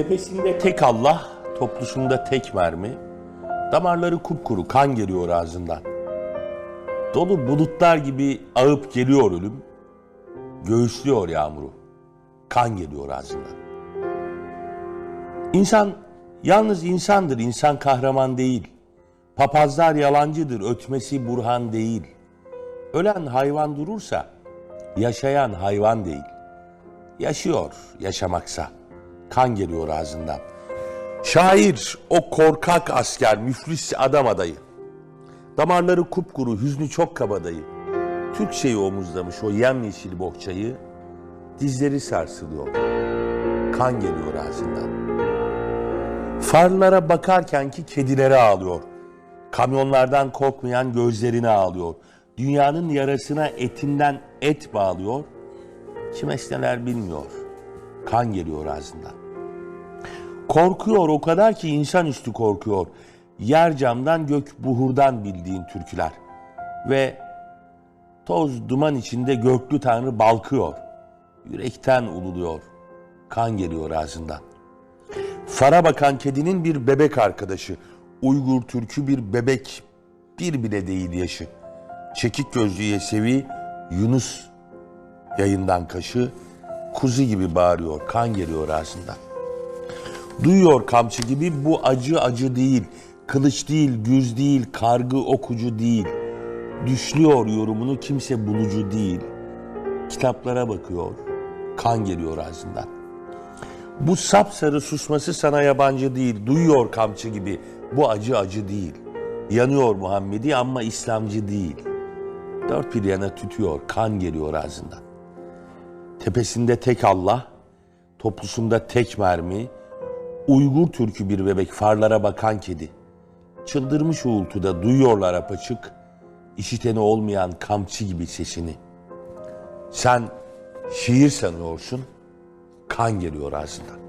Tepesinde tek Allah, toplusunda tek mermi, damarları kupkuru kan geliyor ağzından. Dolu bulutlar gibi ağıp geliyor ölüm, göğüslüyor yağmuru, kan geliyor ağzından. İnsan yalnız insandır, insan kahraman değil. Papazlar yalancıdır, ötmesi burhan değil. Ölen hayvan durursa, yaşayan hayvan değil. Yaşıyor yaşamaksa, kan geliyor ağzından. Şair, o korkak asker, müflis adam adayı. Damarları kupkuru, hüznü çok kabadayı. Türk şeyi omuzlamış o yemyeşil bohçayı, dizleri sarsılıyor. Kan geliyor ağzından. Farlara bakarken ki kedilere ağlıyor. Kamyonlardan korkmayan gözlerine ağlıyor. Dünyanın yarasına etinden et bağlıyor. Kim esneler bilmiyor. Kan geliyor ağzından. Korkuyor o kadar ki insanüstü korkuyor. Yer camdan gök buhurdan bildiğin türküler. Ve toz duman içinde göklü tanrı balkıyor. Yürekten ululuyor. Kan geliyor ağzından. Fara bakan kedinin bir bebek arkadaşı. Uygur türkü bir bebek. Bir bile değil yaşı. Çekik gözlü Yesevi Yunus yayından kaşı. Kuzu gibi bağırıyor. Kan geliyor ağzından. Duyuyor kamçı gibi bu acı acı değil. Kılıç değil, güz değil, kargı okucu değil. Düşlüyor yorumunu kimse bulucu değil. Kitaplara bakıyor. Kan geliyor ağzından. Bu sapsarı susması sana yabancı değil. Duyuyor kamçı gibi. Bu acı acı değil. Yanıyor Muhammedi ama İslamcı değil. Dört bir yana tütüyor. Kan geliyor ağzından. Tepesinde tek Allah, toplusunda tek mermi, Uygur türkü bir bebek farlara bakan kedi. Çıldırmış uğultuda duyuyorlar apaçık, işiteni olmayan kamçı gibi sesini. Sen şiir sanıyorsun, kan geliyor ağzından.